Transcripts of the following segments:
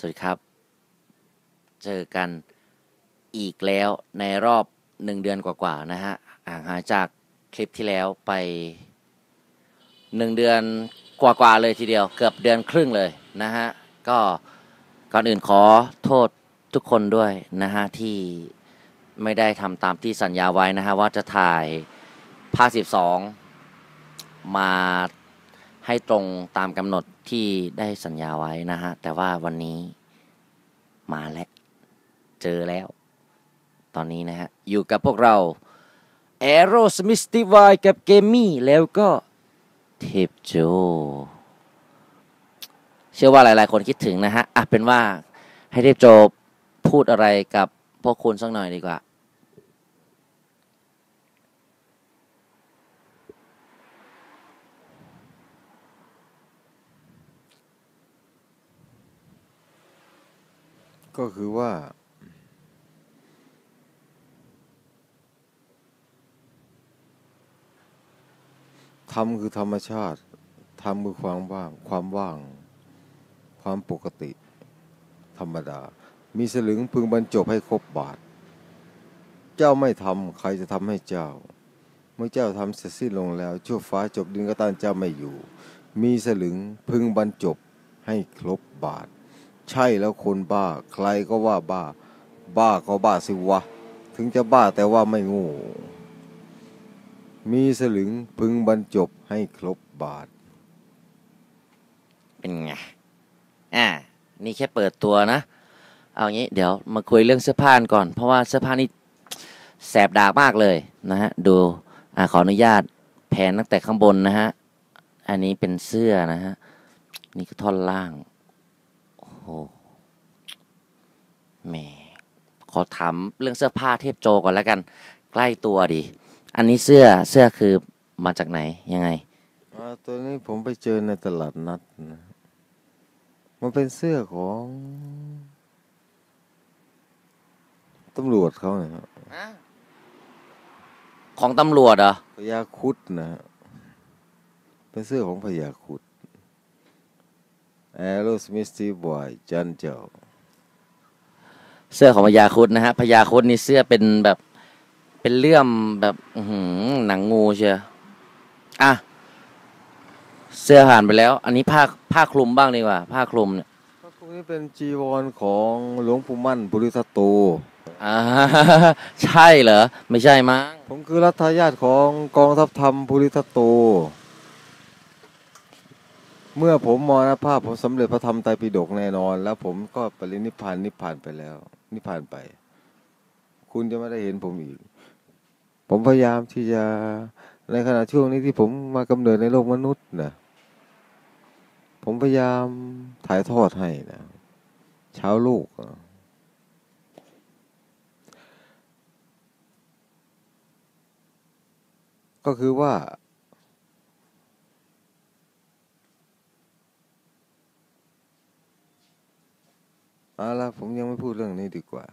สวัสดีครับ เจอกันอีกแล้วในรอบหนึ่งเดือนกว่าๆนะฮะห่างหายจากคลิปที่แล้วไปหนึ่งเดือนกว่าๆเลยทีเดียว เกือบเดือนครึ่งเลยนะฮะ ก็ก่อนอื่นขอโทษทุกคนด้วยนะฮะ ที่ไม่ได้ทำตามที่สัญญาไว้นะฮะ ว่าจะถ่ายภาค 12 มา ให้ตรงตามกำหนดที่ได้สัญญาไว้นะฮะ แต่ว่าวันนี้มาแล้ว เจอแล้ว ตอนนี้นะฮะ อยู่กับพวกเรา Aerosmith Divide กับเกมมี่แล้วก็เทพโจ เชื่อว่าหลาย ๆ คนคิดถึงนะฮะอะเป็นว่าให้เทพโจพูดอะไรกับพวกคุณสักหน่อยดีกว่า ก็คือว่า ธรรมคือธรรมชาติ ธรรมคือความว่าง ความว่าง ความปกติ ธรรมดา มีสลึงพึงบรรจบให้ครบบาท เจ้าไม่ทำใครจะทำให้เจ้า เมื่อเจ้าทำเสร็จสิ้นลงแล้ว ชั่วฟ้าจบดินก็ต้านเจ้าไม่อยู่ มีสลึงพึงบรรจบให้ครบบาท ใช่แล้วคนบ้า ใครก็ว่าบ้า บ้าก็บ้าสิวะ ถึงจะบ้าแต่ว่าไม่งูมีสลึงพึงบรรจบให้ครบบาท เป็นไง อ่า นี่แค่เปิดตัวนะ เอางี้ เดี๋ยวมาคุยเรื่องเสื้อผ้ากันก่อน เพราะว่าเสื้อผ้านี่แสบดากมากเลยนะฮะ ดู อ่าขออนุญาตแผนตั้งแต่ข้างบนนะฮะ อันนี้เป็นเสื้อนะฮะ นี่คือท่อนล่าง แหมขอถามเรื่องเสื้อผ้าเทพโจก่อนแล้วกัน ใกล้ตัวดิ อันนี้เสื้อเสื้อคือมาจากไหนยังไงอ่าตัวนี้ผมไปเจอในตลาดนัดนะมันเป็นเสื้อของตำรวจเขาเนี่ยครับของตำรวจเหรอพญาครุดนะฮะเป็นเสื้อของพญาครุด แอโรสมิสตีบอยจันเจ้าเสื้อของพญาครุดนะฮะพญาครุดนี่เสื้อเป็นแบบเป็นเลื่อมแบบอื้อหือหนังงูเชียวอะ เสื้อผ่านไปแล้ว อันนี้ผ้าผ้าคลุมบ้างดีกว่า ผ้าคลุมเนี่ยพระครูนี้เป็นจีวรของหลวงปู่มั่นปุริทัตโตอ่าใช่เหรอ ไม่ใช่มั้งผมคือรัฐายาติของกองทัพธรรมภูริทัตโต เมื่อผมมรณภาพผมสำเร็จพระธรรมไตรปิฎกแน่นอน แล้วผมก็ปรินิพานนิพานไปแล้ว นิพานไป คุณจะไม่ได้เห็นผมอีก ผมพยายามที่จะในขณะช่วงนี้ที่ผมมากำเนิดในโลกมนุษย์นะผมพยายามถ่ายทอดให้นะชาวโลกก็คือว่า เอาละผมยังไม่พูดเรื่องนี้ดีกว่า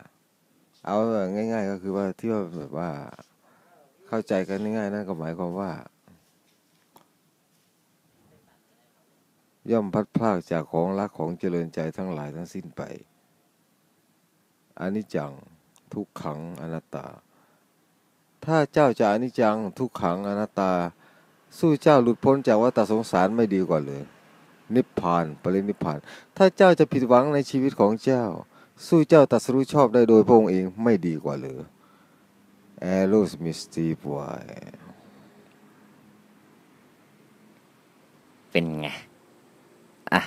เอาแบบง่าย ๆ ก็คือว่าที่ว่าแบบว่าเข้าใจกันง่ายๆนั่นก็หมายความว่า ย่อมพัดพลากจากของรักของเจริญใจทั้งหลายทั้งสิ้นไปอานิจจังทุกขังอนัตตา ถ้าเจ้าจะอนิจจังทุกขังอนัตตา สู้เจ้าหลุดพ้นจากวัฏสงสารไม่ดีกว่าเลย นิพพานปรินิพพาน ถ้าเจ้าจะผิดหวังในชีวิตของเจ้า สู้เจ้าตัดสรู้ชอบได้โดยพระองค์เองไม่ดีกว่าเลยแอโรสมิสตีบวยเป็นไงอะ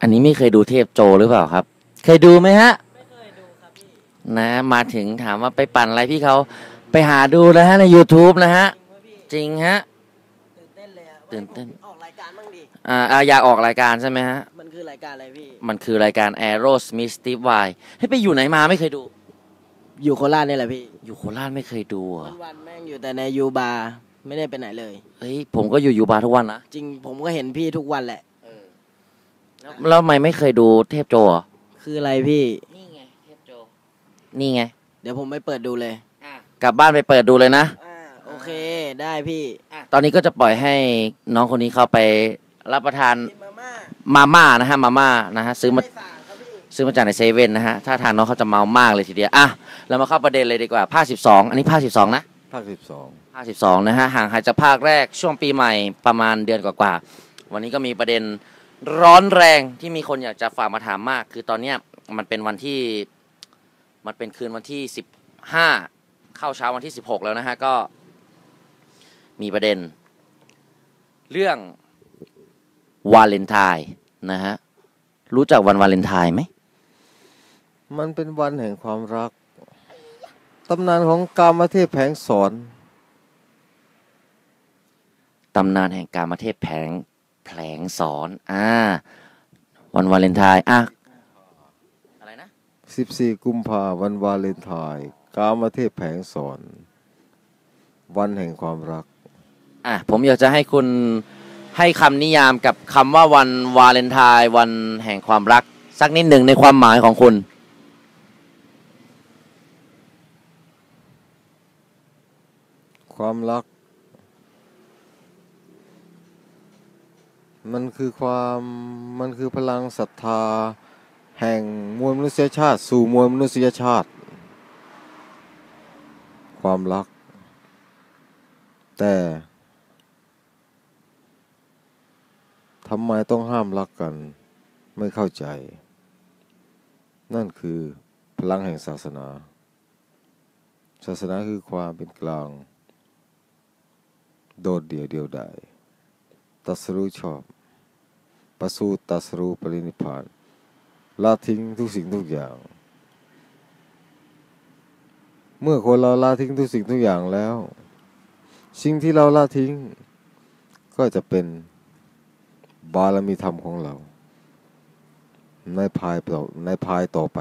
อันนี้ไม่เคยดูเทพโจหรือเปล่าครับ เคยดูไหมฮะ ไม่เคยดูครับพี่ นะ มาถึงถามว่าไปปั่นอะไรพี่เขาไปหาดูนะฮะใน YouTube นะฮะ จริงไหมพี่จริงฮะ ตื่นเต้นเลยอะตื่นเต้น ออกราย การบ้างดิอ่าอ่าอยากออกรายการใช่ไหมฮะ มันคือรายการอะไรพี่ มันคือรายการ Aerosmith Steve Y ให้ยไปอยู่ไหนมาไม่เคยดู อยู่โคราชนี่แหละพี่อยู่โคราชไม่เคยดูเหรวัอะนวันๆแม่งอยู่แต่ในยูบาร์ไม่ได้ไปไหนเลย เฮ้ยผมก็อยู่อยู่บาร์ทุกวันนะจริงผมก็เห็นพี่ทุกวันแหละ แล้วทำไมไม่เคยดูเทพโจเหรอคืออะไรพี่ นี่ไงเทพโจ นี่ไง เดี๋ยวผมไปเปิดดูเลยกลับบ้านไปเปิดดูเลยนะ อ่าโอเค ได้พี่ตอนนี้ก็จะปล่อยให้น้องคนนี้เข้าไปรับประทานกินมาม่ามาม่านะฮะมาม่านะฮะซื้อมาซื้อมาจากในเซเว่นนะฮะ ถ้าทานน้องเขาจะเมามากเลยทีเดียว อะ เรามาเข้าประเด็นเลยดีกว่า ภาคสิบสองอันนี้ภาคสิบสองนะ ภาคสิบสองภาคสิบสองนะฮะ ห่างหายจากภาคแรกช่วงปีใหม่ประมาณเดือนกว่าๆ วันนี้ก็มีประเด็นร้อนแรงที่มีคนอยากจะฝากมาถามมาก คือตอนเนี้ยมันเป็นวันที่ มันเป็นคืนวันที่สิบห้าเข้าเช้าวันที่สิบหกแล้วนะฮะ ก็ มีประเด็น เรื่องวาเลนไทน์นะฮะ รู้จักวันวาเลนไทน์ไหม มันเป็นวันแห่งความรัก ตำนานของกามเทพแผงสอน ตำนานแห่งการมาเทศแผงแผลงสอน อ่า วันวาเลนไทน์อะอะไรนะ14 กุมภาวันวาเลนไทน์กามเทพแผงสอน วันแห่งความรัก อะผมอยากจะให้คุณให้คำนิยามกับคำว่าวันวาเลนไทน์วันแห่งความรัก สักนิดหนึ่งในความหมายของคุณ ความรัก มันคือความมันคือพลังศรัทธา แห่งมวลมนุษยชาติ สู่มวลมนุษยชาติ ความรัก แต่ ทำไมต้องห้ามรักกัน ไม่เข้าใจ นั่นคือพลังแห่งศาสนา ศาสนาคือความเป็นกลาง โดดเดี่ยวเดียวดายตัสรู้ชอบประสูตัสรู้ปรินิพานละทิ้งทุกสิ่งทุกอย่าง เมื่อคนเราละทิ้งทุกสิ่งทุกอย่างแล้ว สิ่งที่เราละทิ้ง ก็จะเป็น บารมีธรรมของเรา ในภายต่อในภายต่อไป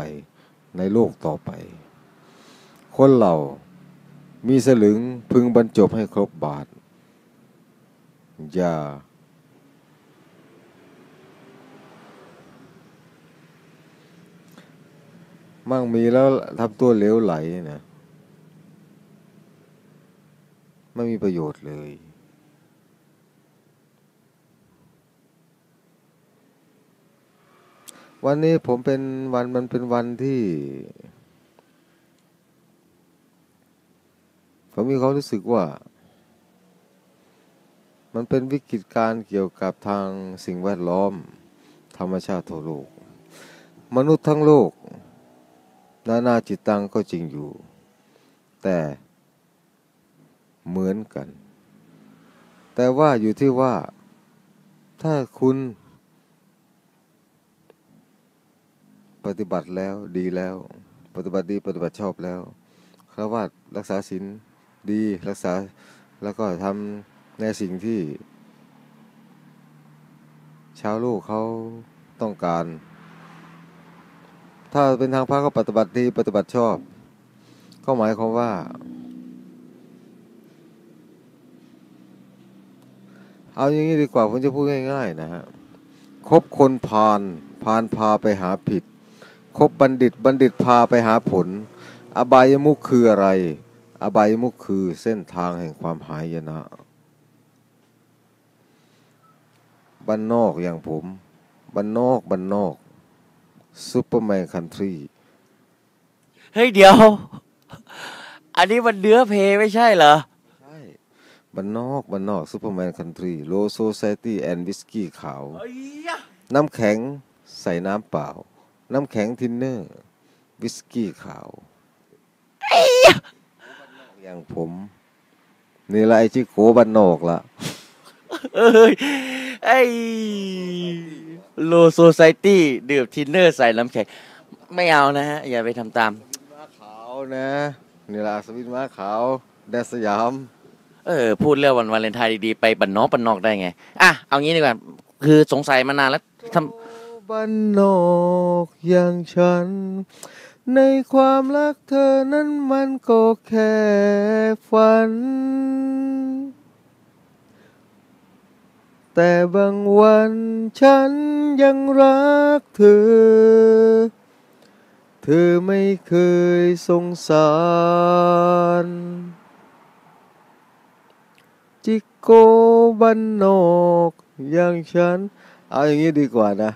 ในโลกต่อไป คนเรามีสลึงพึงบรรจบให้ครบบาท อย่า มั่งมีแล้วทำตัวเหลวไหลนะไม่มีประโยชน์เลย วันนี้ผมเป็นวันมันเป็นวันที่ ผมมีความรู้สึกว่า มันเป็นวิกฤตการเกี่ยวกับทางสิ่งแวดล้อม ธรรมชาติทั่วโลก มนุษย์ทั้งโลก นานาจิตตังก็จริงอยู่ แต่เหมือนกัน แต่ว่าอยู่ที่ว่า ถ้าคุณ ปฏิบัติแล้วดีแล้ว ปฏิบัติดีปฏิบัติชอบแล้วคราวาสรักษาศีลดีรักษาแล้วก็ทำในสิ่งที่ ชาวโลกเขาต้องการ ถ้าเป็นทางพระก็ปฏิบัติดีปฏิบัติชอบ ก็หมายความว่า เอาอย่างนี้ดีกว่าผมจะพูดง่าย ๆ นะฮะคบคนพาลพาลพาไปหาผิด คบบัณฑิตบัณฑิตพาไปหาผล อบายมุขคืออะไร อบายมุขคือเส้นทางแห่งความหายนะ บ้านนอกอย่างผมบ้านนอกบ้านนอกซูเปอร์แมนคันทรีเฮ้ย เดี๋ยว อันนี้มันเนื้อเพลงไม่ใช่เหรอ ใช่บ้านนอกบ้านนอกซูเปอร์แมนคันทรีโลโซไซตี้แอนด์วิสกี้ขาว น้ำแข็งใส่น้ำเปล่า น้ำแข็งทินเนอร์ วิสกี้ขาวอย่างผม นี่ละไอจิโกบันนอกละเอ้ยไอ้โลโซไซตี้ดื่มทินเนอร์ใส่น้ำแข็ง ไม่เอานะฮะ อย่าไปทำตามม้าขาวนะนี่ละอัศวินม้าขาว แดนสยาม เออ พูดเรื่องวันวาเลนไทน์ดีๆ ไปบันนอกบันนอกได้ไง อะ เอางี้ดีกว่า คือสงสัยมานานแล้วทำ บ้านนอกอย่างฉัน ในความรักเธอนั้นมันก็แค่ฝัน แต่บางวันฉันยังรักเธอ เธอไม่เคยสงสาร จิโกบ้านนอกอย่างฉัน เอาอย่างนี้ดีกว่านะ